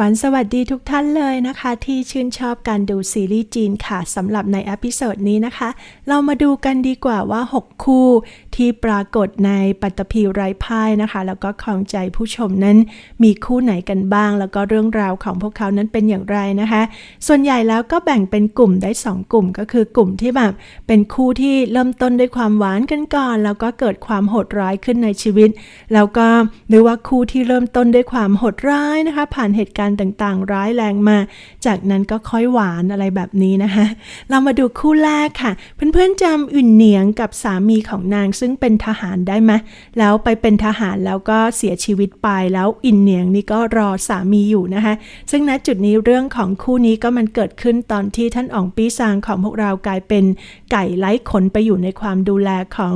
หวันสวัสดีทุกท่านเลยนะคะ ที่ชื่นชอบการดูซีรีส์จีนค่ะสำหรับในอพิโซดนี้นะคะ เรามาดูกันดีกว่าว่า 6 คู่ ที่ปรากฏในปัตตภีไร้พ่ายนะคะ แล้วก็คลองใจผู้ชมนั้นมีคู่ไหนกันบ้าง แล้วก็เรื่องราวของพวกเขานั้นเป็นอย่างไรนะคะ ส่วนใหญ่แล้วก็แบ่งเป็นกลุ่มได้ 2 กลุ่มก็คือกลุ่มที่แบบเป็นคู่ที่เริ่มต้นด้วยความหวานกันก่อน แล้วก็เกิดความโหดร้ายขึ้นในชีวิต แล้วก็หรือว่าคู่ที่เริ่มต้นด้วยความโหดร้ายนะคะ ผ่านเหตุการณ์ต่างๆ ร้ายแรงมา จากนั้นก็ค่อยหวานอะไรแบบนี้นะคะ เรามาดูคู่แรกค่ะ เพื่อนๆจำอุ่นเหนียงกับสามีของนางซึ่งึ่งเป็นทหารได้ไหมแล้วไปเป็นทหารแล้วก็เสียชีวิตไปแล้วอินเหนียงนี่ก็รอสามีอยู่นะคะ ซึ่งณจุดนี้เรื่องของคู่นี้ก็มันเกิดขึ้นตอนที่ท่านอ๋องปี้ซางของพวกเรากลายเป็นไก่ไร้ขนไปอยู่ในความดูแลของ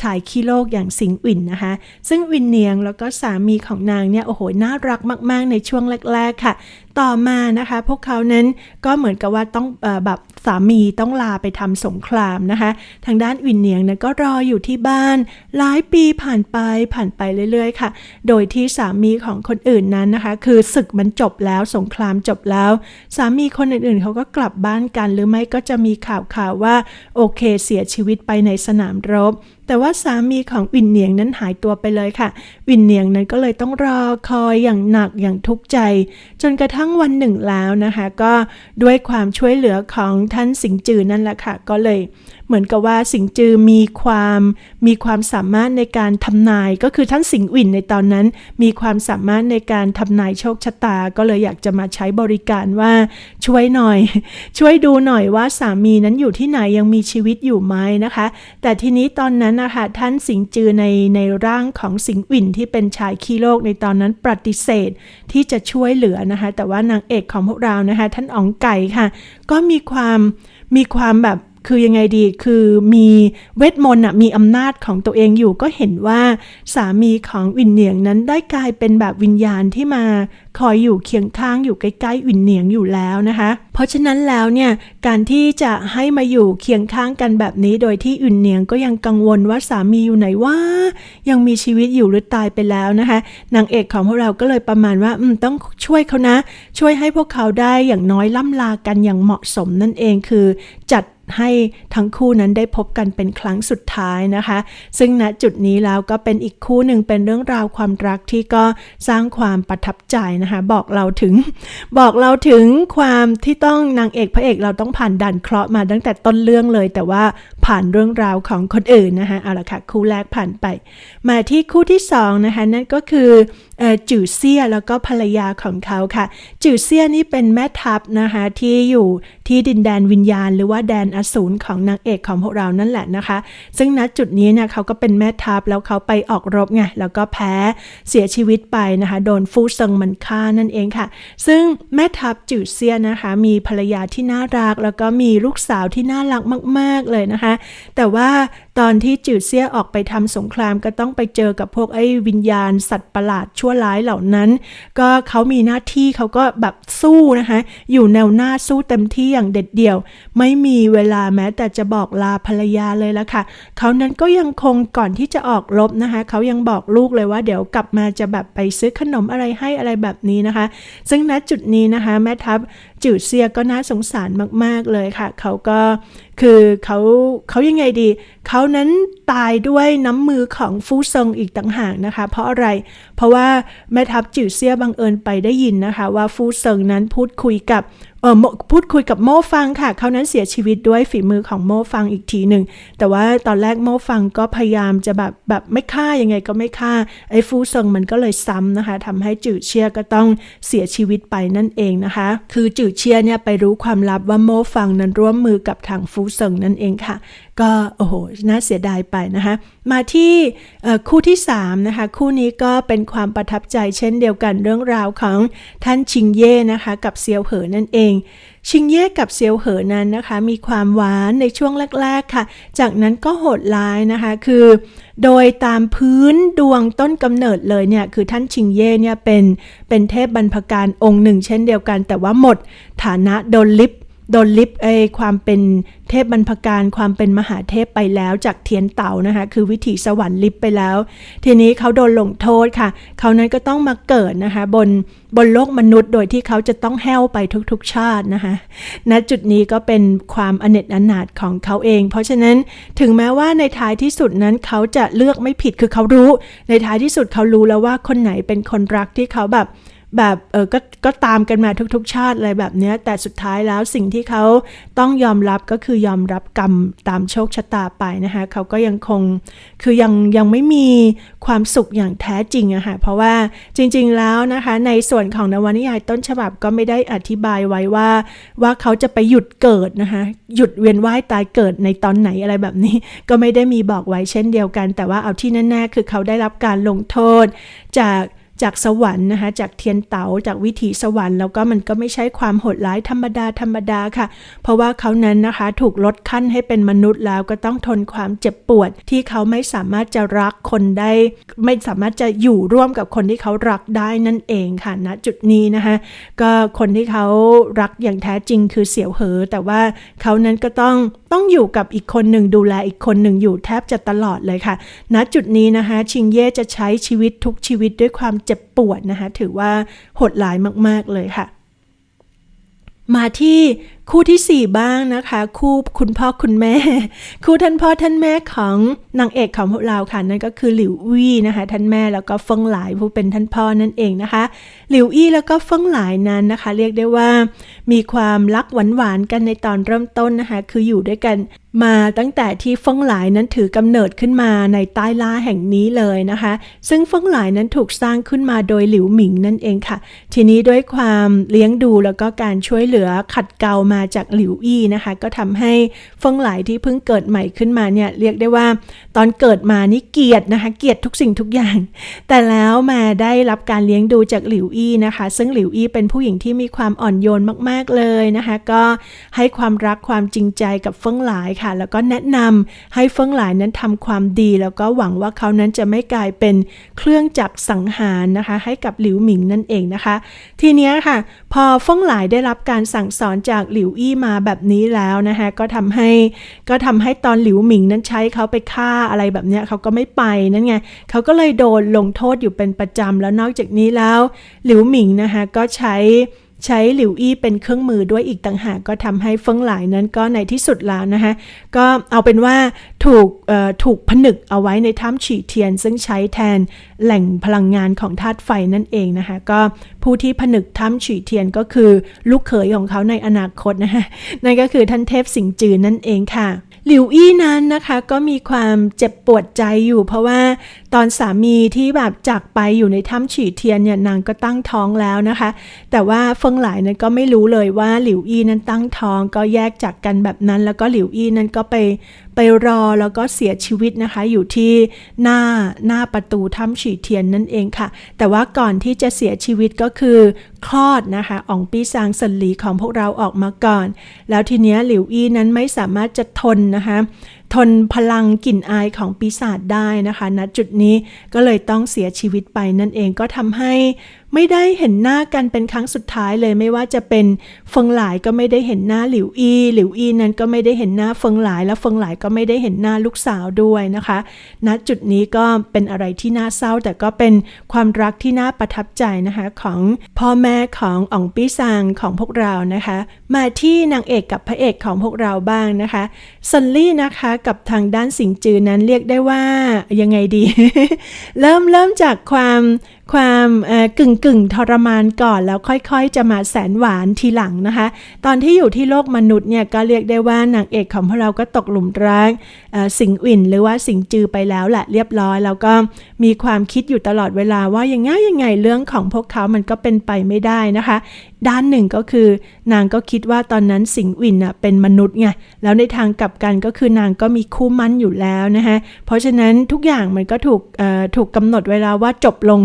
ชายขี้โลกอย่างสิงอุ่นนะคะ ซึ่งวินเนียงแล้วก็สามีของนางเนี่ยโอ้โหน่ารักมาก ๆ ในช่วงแรก ๆ ค่ะ ต่อมานะคะ พวกเขานั้นก็เหมือนกับว่าต้องแบบสามีต้องลาไปทำสงครามนะคะ ทางด้านวินเนียงนั้นก็รออยู่ที่บ้าน หลายปีผ่านไปผ่านไปเรื่อยๆ ค่ะ โดยที่สามีของคนอื่นนั้นนะคะ คือศึกมันจบแล้วสงครามจบแล้ว สามีคนอื่นๆ เขาก็กลับบ้านกัน หรือไม่ก็จะมีข่าวข่าวว่าโอเคเสียชีวิตไปในสนามรบ แต่ว่าสามีของวินเนียงนั้นหายตัวไปเลยค่ะ วินเนียงนั้นก็เลยต้องรอคอยอย่างหนักอย่างทุกข์ใจ จนกระทั่งวันหนึ่งแล้วนะคะ ก็ด้วยความช่วยเหลือของท่านสิงจือนั่นแหละค่ะ ก็เลย เหมือนกับว่าสิงจือมีความมีความสามารถในการทำนาย ก็คือท่านสิงห์วินในตอนนั้น มีความสามารถในการทำนายโชคชะตา ก็เลยอยากจะมาใช้บริการว่าช่วยหน่อย ช่วยดูหน่อยว่าสามีนั้นอยู่ที่ไหนยังมีชีวิตอยู่ไหมนะคะ แต่ทีนี้ตอนนั้นนะคะท่านสิงจือในในร่างของสิงห์วินที่เป็นชายขี้โลกในตอนนั้นปฏิเสธที่จะช่วยเหลือนะคะ แต่ว่านางเอกของพวกเรานะคะ ท่านอ๋องไก่ค่ะ ก็มีความมีความแบบ คือยังไงดีคือมีเวทมนต์มีอำนาจของตัวเองอยู่ก็เห็นว่าสามีของวินเนียงนั้นได้กลายเป็นแบบวิญญาณที่มาคอยอยู่เคียงข้างอยู่ใกล้ๆวินเนียงอยู่แล้วนะคะ เพราะฉะนั้นแล้วเนี่ยการที่จะให้มาอยู่เคียงข้างกันแบบนี้ โดยที่วินเนียงก็ยังกังวลว่าสามีอยู่ไหนว่า ยังมีชีวิตอยู่หรือตายไปแล้วนะคะ นางเอกของพวกเราก็เลยประมาณว่าอืมต้องช่วยเขานะ ช่วยให้พวกเขาได้อย่างน้อยล่ำลากันอย่างเหมาะสมนั่นเองคือจัด ให้ทั้งคู่นั้นได้พบกันเป็นครั้งสุดท้ายนะคะ ซึ่งณจุดนี้แล้วก็เป็นอีกคู่หนึ่งเป็นเรื่องราวความรักที่ก็สร้างความประทับใจนะคะ บอกเราถึง บอกเราถึงความที่ต้องนางเอกพระเอกเราต้องผ่านด่านเคราะห์มาตั้งแต่ต้นเรื่องเลย แต่ว่าผ่านเรื่องราวของคนอื่นนะคะเอาละค่ะคู่แรกผ่านไป มาที่คู่ที่สองนะคะนั่นก็คือจื่อเซียแล้วก็ภรรยาของเขาค่ะจื่อเซียนี่เป็นแม่ทัพนะคะที่อยู่ที่ดินแดนวิญญาณ หรือว่าแดนอสูรของนางเอกของพวกเรานั่นแหละนะคะ ซึ่งณจุดนี้เนี่ยเขาก็เป็นแม่ทัพแล้วเขาไปออกรบไงแล้วก็แพ้เสียชีวิตไปนะคะ โดนฟู่เซิงมันฆ่านั่นเองค่ะ ซึ่งแม่ทัพจื่อเซียนะคะ มีภรรยาที่น่ารัก แล้วก็มีลูกสาวที่น่ารักมาก ๆเลยนะคะ แต่ว่าตอนที่จืดเซี่ยออกไปทำสงครามก็ต้องไปเจอกับพวกไอ้วิญญาณสัตว์ประหลาดชั่วร้ายเหล่านั้น ก็เขามีหน้าที่เขาก็แบบสู้นะคะ อยู่แนวหน้าสู้เต็มที่อย่างเด็ดเดี่ยว ไม่มีเวลาแม้แต่จะบอกลาภรรยาเลยละค่ะ เขานั้นก็ยังคงก่อนที่จะออกรบนะคะ เขายังบอกลูกเลยว่าเดี๋ยวกลับมาจะแบบไปซื้อขนมอะไรให้อะไรแบบนี้นะคะ ซึ่งณจุดนี้นะคะ แม่ทัพ จืดเซียก็น่าสงสารมากๆเลยค่ะ เขาก็คือเขาเขายังไงดี เขานั้นตายด้วยน้ำมือของฟูเซงอีกต่างหากนะคะ เพราะอะไร เพราะว่าแม่ทัพจืดเซียบังเอิญไปได้ยินนะคะ ว่าฟูเซงนั้นพูดคุยกับ เออพูดคุยกับโมฟังค่ะเขานั้นเสียชีวิตด้วยฝีมือของโมฟังอีกทีหนึ่ง แต่ว่าตอนแรกโมฟังก็พยายามจะแบบแบบไม่ฆ่ายังไงก็ไม่ฆ่า ไอ้ฟูเซิงมันก็เลยซ้ำนะคะทำให้จืดเชียก็ต้องเสียชีวิตไปนั่นเองนะคะ คือจืดเชียเนี่ยไปรู้ความลับว่าโมฟังนั้นร่วมมือกับทางฟูเซิงนั่นเองค่ะ ก็โอ้โหน่าเสียดายไปนะคะ มาที่คู่ที่3นะคะคู่นี้ก็เป็นความประทับใจเช่นเดียวกันเรื่องราวของท่านชิงเย่นะคะ กับเซียวเหอนั่นเองชิงเย่กับเซียวเหอนั้นนะคะ มีความหวานในช่วงแรกๆค่ะ จากนั้นก็โหดร้ายนะคะคือ โดยตามพื้นดวงต้นกำเนิดเลยเนี่ยคือท่านชิงเย่เนี่ยเป็นเป็นเทพบรรพการองค์หนึ่ง เช่นเดียวกัน แต่ว่าหมดฐานะโดนลิฟ โดนลิฟต์ไอความเป็นเทพบรรพการความเป็นมหาเทพไปแล้วจากเทียนเต่านะคะคือวิถีสวรรค์ลิฟต์ไปแล้ว ทีนี้เขาโดนลงโทษค่ะ เขานั้นก็ต้องมาเกิดนะคะบนบนโลกมนุษย์โดยที่เขาจะต้องแห้วไปทุกๆชาตินะคะณจุดนี้ก็เป็นความอเนจอนาถของเขาเอง เพราะฉะนั้นถึงแม้ว่าในท้ายที่สุดนั้นเขาจะเลือกไม่ผิดคือเขารู้ ในท้ายที่สุดเขารู้แล้วว่าคนไหนเป็นคนรักที่เขาแบบ แบบเออก็ก็ตามกันมาทุกๆ ชาติอะไรแบบเนี้ยแต่สุดท้ายแล้วสิ่งที่เขาต้องยอมรับก็คือยอมรับกรรมตามโชคชะตาไปนะคะเขาก็ยังคงคือยังยังไม่มีความสุขอย่างแท้จริงอะค่ะเพราะว่าจริงๆแล้วนะคะในส่วนของนวนิยายต้นฉบับก็ไม่ได้อธิบายไว้ว่า ว่าเขาจะไปหยุดเกิดนะคะหยุดเวียนว่ายตายเกิดในตอนไหนอะไรแบบนี้ ก็ไม่ได้มีบอกไว้เช่นเดียวกัน แต่ว่าเอาที่แน่ๆคือเขาได้รับการลงโทษจาก จากสวรรค์นะคะจากเทียนเต๋าจากวิถีสวรรค์แล้วก็มันก็ไม่ใช่ความโหดร้ายธรรมดาธรรมดาค่ะ เพราะว่าเขานั้นนะคะถูกลดขั้นให้เป็นมนุษย์แล้วก็ต้องทนความเจ็บปวด ที่เขาไม่สามารถจะรักคนได้ ไม่สามารถจะอยู่ร่วมกับคนที่เขารักได้นั่นเองค่ะณจุดนี้นะคะก็คนที่เขารักอย่างแท้จริงคือเสี่ยวเหอ แต่ว่าเขานั้นก็ต้อง ต้องอยู่กับอีกคนหนึ่งดูแลอีกคนหนึ่งอยู่แทบจะตลอดเลยค่ะณจุดนี้นะคะ ชิงเย่จะใช้ชีวิตทุกชีวิตด้วยความเจ็บปวดนะคะ ถือว่าโหดร้ายมาก ๆ เลยค่ะ มาที่ คู่ที่ 4 บ้างนะคะ คู่คุณพ่อคุณแม่ คู่ท่านพ่อท่านแม่ของนางเอกของพวกเราค่ะ นั่นก็คือหลิววี่นะคะ ท่านแม่แล้วก็เฟิงหลายผู้เป็นท่านพ่อนั่นเองนะคะ หลิวอี้แล้วก็เฟิงหลายนั้นนะคะ เรียกได้ว่า มีความรักหวานๆกันในตอนเริ่มต้นนะคะ คืออยู่ด้วยกันมาตั้งแต่ที่ฟงหลายนั้นถือกำเนิดขึ้นมาในใต้ล่าแห่งนี้เลยนะคะ ซึ่งฟงหลายนั้นถูกสร้างขึ้นมาโดยหลิวหมิงนั่นเองค่ะ ทีนี้ด้วยความเลี้ยงดูแล้วก็การช่วยเหลือขัดเกลามาจากหลิวอี้นะคะ ก็ทำให้ฟงหลายที่เพิ่งเกิดใหม่ขึ้นมาเนี่ยเรียกได้ว่า ตอนเกิดมานี่เกียดนะคะ เกียดทุกสิ่งทุกอย่าง แต่แล้วมาได้รับการเลี้ยงดูจากหลิวอี้นะคะ ซึ่งหลิวอี้เป็นผู้หญิงที่มีความอ่อนโยนมาก ๆเลยนะคะ ก็ให้ความรักความจริงใจกับฟงหลายค่ะ แล้วก็แนะนำให้เฟิงหลายนั้นทำความดี แล้วก็หวังว่าเขานั้นจะไม่กลายเป็นเครื่องจักรสังหารนะคะ ให้กับหลิวหมิงนั่นเองนะคะ ทีนี้ค่ะ พอเฟิงหลายได้รับการสั่งสอนจากหลิวอี้มาแบบนี้แล้วนะคะก็ทำให้ก็ทำให้ตอนหลิวหมิงนั้นใช้เขาไปฆ่าอะไรแบบเนี้ยเขาก็ไม่ไปนั่นไงเขาก็เลยโดนลงโทษอยู่เป็นประจำแล้วนอกจากนี้แล้ว หลิวหมิงนะคะก็ใช้ ใช้หลิวอี้เป็นเครื่องมือด้วยอีกต่างหากก็ทำให้เฟิงหลายนั้นก็ในที่สุดแล้วนะคะก็เอาเป็นว่าถูกถูกผนึกเอาไว้ในถ้ำฉีเทียน ซึ่งใช้แทนแหล่งพลังงานของธาตุไฟนั่นเองนะคะก็ผู้ที่ผนึกถ้ำฉีเทียนก็คือลูกเขยของเขาในอนาคตนะคะนั่นก็คือท่านเทพสิงจือนั่นเองค่ะหลิวอี้นั้นนะคะก็มีความเจ็บปวดใจอยู่เพราะว่าตอนสามีที่แบบจากไปอยู่ในถ้ำฉีเทียนเนี่ยนางก็ตั้งท้องแล้วนะคะ แต่ว่าเฟิงหลายนั้นก็ไม่รู้เลยว่าหลิวอี้นั้นตั้งท้องก็แยกจากกันแบบนั้น แล้วก็หลิวอี้นั้นก็ไป ไปรอแล้วก็เสียชีวิตนะคะ อยู่ที่หน้าหน้าประตูถ้ำฉีเทียนนั่นเองค่ะ แต่ว่าก่อนที่จะเสียชีวิตก็คือคลอดนะคะอ่องปีซางสันหลีของพวกเราออกมาก่อน แล้วทีเนี้ยหลิวอี้นั้นไม่สามารถจะทนนะคะทนพลังกลิ่นอายของปีศาจได้นะคะณจุดนี้ก็เลยต้องเสียชีวิตไปนั่นเองก็ทำให้ไม่ได้เห็นหน้ากันเป็นครั้งสุดท้ายเลยไม่ว่าจะเป็นเฟิงหลายก็ไม่ได้เห็นหน้าหลิวอี้หลิวอี้นั้นก็ไม่ได้เห็นหน้าเฟิงหลายและเฟิงหลายก็ไม่ได้เห็นหน้าลูกสาวด้วยนะคะณจุดนี้ก็เป็นอะไรที่น่าเศร้า แต่ก็เป็นความรักที่น่าประทับใจนะคะของพ่อแม่ของอ่องปี้ซางของพวกเรานะคะ มาที่นางเอกกับพระเอกของพวกเราบ้างนะคะซันลี่นะคะกับทางด้านสิงจือนั้นเรียกได้ว่ายังไงดี เริ่มเริ่มจากความ ความกึ่งกึ่งทรมานก่อนแล้วค่อยๆ จะมาแสนหวานทีหลังนะคะ ตอนที่อยู่ที่โลกมนุษย์เนี่ยก็เรียกได้ว่านางเอกของพวกเราก็ตกหลุมรักสิงอิ่นหรือว่าสิงจือไปแล้วแหละเรียบร้อย แล้วก็มีความคิดอยู่ตลอดเวลาว่ายังไงยังไงเรื่องของพวกเขามันก็เป็นไปไม่ได้นะคะ ด้านหนึ่งก็คือนางก็คิดว่าตอนนั้นสิงอุ่นอะเป็นมนุษย์ไง แล้วในทางกลับกันก็คือนางก็มีคู่มั่นอยู่แล้วนะคะเพราะฉะนั้นทุกอย่างมันก็ถูกถูกกำหนดเวลาว่าจบลง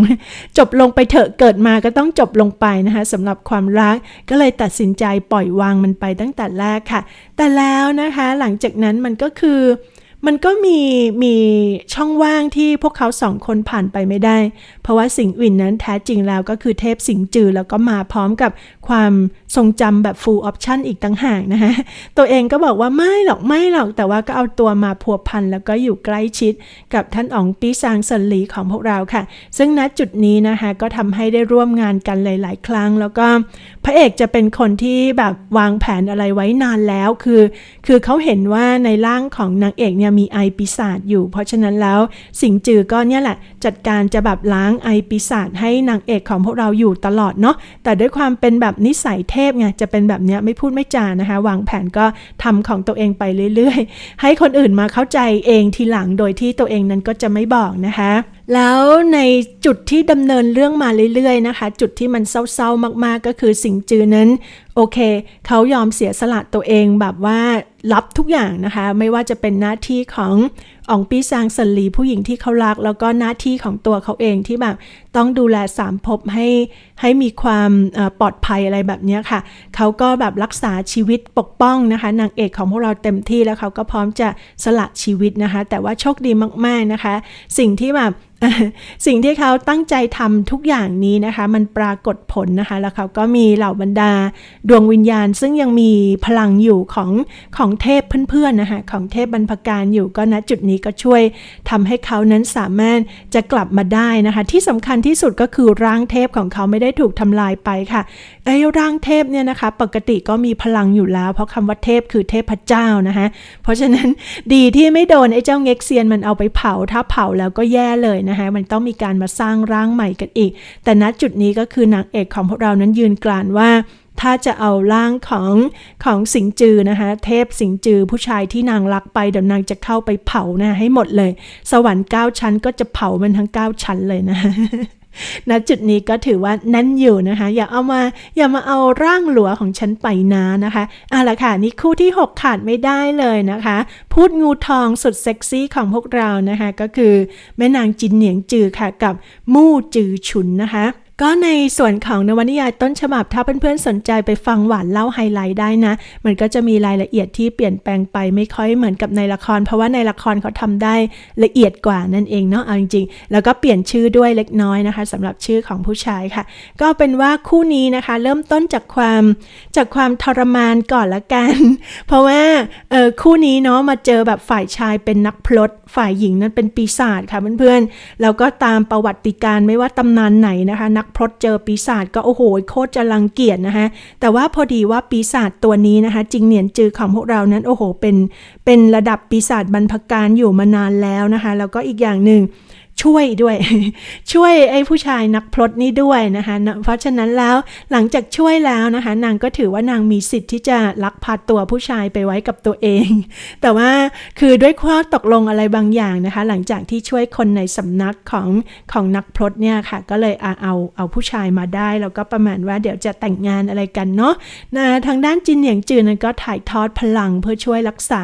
จบลงไปเถอะเกิดมาก็ต้องจบลงไปนะคะสำหรับความรักก็เลยตัดสินใจปล่อยวางมันไปตั้งแต่แรกค่ะ แต่แล้วนะคะหลังจากนั้นมันก็คือ มันก็มีมีช่องว่างที่พวกเขาสองคนผ่านไปไม่ได้ เพราะว่าสิงห์อื่นนั้นแท้จริงแล้วก็คือเทพสิงห์จือแล้วก็มาพร้อมกับความทรงจำแบบ full option อีกต่างหากนะคะตัวเองก็บอกว่าไม่หรอกไม่หรอก แต่ว่าก็เอาตัวมาพัวพันแล้วก็อยู่ใกล้ชิดกับท่านอ๋องปีซางเซินหลีของพวกเราค่ะ ซึ่งณจุดนี้นะคะก็ทำให้ได้ร่วมงานกันหลาย ๆ ครั้ง แล้วก็พระเอกจะเป็นคนที่แบบวางแผนอะไรไว้นานแล้วคือ คือเขาเห็นว่าในร่างของนางเอกเนี่ยมีไอปีศาจอยู่ เพราะฉะนั้นแล้วสิงจือก็เนี่ยแหละ จัดการจะแบบล้างไอปีศาจให้นางเอกของพวกเราอยู่ตลอดเนาะแต่ด้วยความเป็นแบบนิสัยเทพไงจะเป็นแบบเนี้ยไม่พูดไม่จานะคะ วางแผนก็ทำของตัวเองไปเรื่อย ๆ ให้คนอื่นมาเข้าใจเองทีหลังโดยที่ตัวเองนั้นก็จะไม่บอกนะคะ แล้วในจุดที่ดำเนินเรื่องมาเรื่อยๆนะคะ จุดที่มันเศร้าๆมากๆก็คือสิงจือนั้น โอเค เขายอมเสียสละตัวเองแบบว่ารับทุกอย่างนะคะ ไม่ว่าจะเป็นหน้าที่ของ อองปีซางสันลีผู้หญิงที่เขารัก แล้วก็หน้าที่ของตัวเขาเองที่แบบต้องดูแลสามภพให้ให้มีความปลอดภัยอะไรแบบนี้ค่ะ เขาก็แบบรักษาชีวิตปกป้องนะคะนางเอกของพวกเราเต็มที่แล้วเขาก็พร้อมจะสละชีวิตนะคะ แต่ว่าโชคดีมาก ๆนะคะ สิ่งที่แบบสิ่งที่เขาตั้งใจทำทุกอย่างนี้นะคะ มันปรากฏผลนะคะ แล้วเขาก็มีเหล่าบรรดาดวงวิญญาณ ซึ่งยังมีพลังอยู่ของของเทพเพื่อนๆนะคะของเทพบรรพการอยู่ก็ณจุดนี้ก็ช่วยทำให้เขานั้นสามารถจะกลับมาได้นะคะ ที่สำคัญที่สุดก็คือร่างเทพของเขาไม่ได้ถูกทำลายไปค่ะไอ้ร่างเทพเนี่ยนะคะ ปกติก็มีพลังอยู่แล้ว เพราะคำว่าเทพคือเทพเจ้านะคะเพราะฉะนั้นดีที่ไม่โดนไอ้เจ้าเง็กเซียนมันเอาไปเผาถ้าเผาแล้วก็แย่เลยนะคะมันต้องมีการมาสร้างร่างใหม่กันอีก แต่ณจุดนี้ก็คือนางเอกของพวกเรานั้นยืนกรานว่า ถ้าจะเอาร่างของของสิงจือนะคะ เทพสิงจือผู้ชายที่นางรักไปเดี๋ยวนางจะเข้าไปเผานะให้หมดเลย สวรรค์เก้าชั้นก็จะเผามันทั้งเก้าชั้นเลยนะณจุดนี้ก็ถือว่านั่นอยู่นะคะ อย่าเอามาอย่ามาเอาร่างหลัวของฉันไปนะนะคะเอาละค่ะนี่คู่ที่ 6 ขาดไม่ได้เลยนะคะ พูดงูทองสุดเซ็กซี่ของพวกเรานะคะ ก็คือแม่นางจินเหนียงจือค่ะกับมู่จือฉุนนะคะ ก็ในส่วนของนวนิยายต้นฉบับถ้าเพื่อนๆสนใจไปฟังหวานเล่าไฮไลท์ได้นะ มันก็จะมีรายละเอียดที่เปลี่ยนแปลงไปไม่ค่อยเหมือนกับในละคร เพราะว่าในละครเขาทำได้ละเอียดกว่านั่นเองเนาะเอาจริงๆ แล้วก็เปลี่ยนชื่อด้วยเล็กน้อยนะคะสำหรับชื่อของผู้ชายค่ะ ก็เป็นว่าคู่นี้นะคะ เริ่มต้นจากความจากความทรมานก่อนละกัน เพราะว่าเออคู่นี้เนาะมาเจอแบบฝ่ายชายเป็นนักพลดฝ่ายหญิงนั้นเป็นปีศาจค่ะเพื่อนๆแล้วก็ตามประวัติการไม่ว่าตำนานไหนนะคะนักพรตเจอปีศาจก็โอ้โหโคตรจะรังเกียจนะคะแต่ว่าพอดีว่าปีศาจตัวนี้นะคะจริงเหนียนจือของพวกเรานั้นโอ้โหเป็นเป็นระดับปีศาจบรรพการอยู่มานานแล้วนะคะแล้วก็อีกอย่างหนึ่ง ช่วยด้วย ช่วยไอ้ผู้ชายนักพรตนี่ด้วยนะคะ เพราะฉะนั้นแล้วหลังจากช่วยแล้วนะคะ นางก็ถือว่านางมีสิทธิ์ที่จะลักพาตัวผู้ชายไปไว้กับตัวเอง แต่ว่าคือด้วยข้อตกลงอะไรบางอย่างนะคะ หลังจากที่ช่วยคนในสำนักของของนักพรตเนี่ยค่ะ ก็เลยเอาเอาเอาผู้ชายมาได้ แล้วก็ประมาณว่าเดี๋ยวจะแต่งงานอะไรกันเนาะนะทางด้านจินเหนียงจือนั้นก็ถ่ายทอดพลังเพื่อช่วยรักษา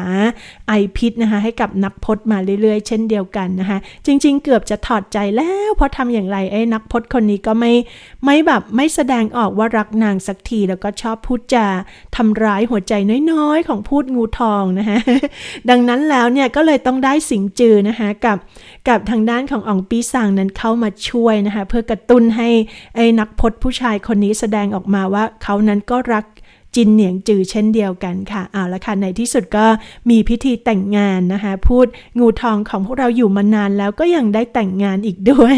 ไอพิษนะคะให้กับนักพรตมาเรื่อยๆ เช่นเดียวกันนะคะ จริง ๆ เกือบจะถอดใจแล้ว เพราะทำอย่างไรไอ้นักพจน์คนนี้ก็ไม่ไม่แบบไม่แสดงออกว่ารักนางสักทีแล้วก็ชอบพูดจาทำร้ายหัวใจน้อยๆ ของพูดงูทองนะคะดังนั้นแล้วเนี่ยก็เลยต้องได้สิงจือนะคะกับกับทางด้านของอองปีซางนั้นเข้ามาช่วยนะคะเพื่อกระตุ้นให้ไอ้นักพจน์ผู้ชายคนนี้แสดงออกมาว่าเขานั้นก็รัก จินเหนียงจือเช่นเดียวกันค่ะเอาละค่ะในที่สุดก็มีพิธีแต่งงานนะคะพูดงูทองของพวกเราอยู่มานานแล้วก็ยังได้แต่งงานอีกด้วย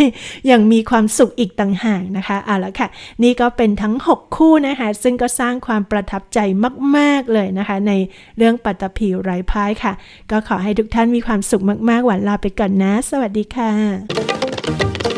ยังมีความสุขอีกต่างหากนะคะเอาละค่ะนี่ก็เป็นทั้ง 6 คู่นะคะซึ่งก็สร้างความประทับใจมาก ๆเลยนะคะ ในเรื่องปัตตภีไร้พ่ายค่ะ ก็ขอให้ทุกท่านมีความสุขมาก ๆ หวานลาไปก่อนนะ สวัสดีค่ะ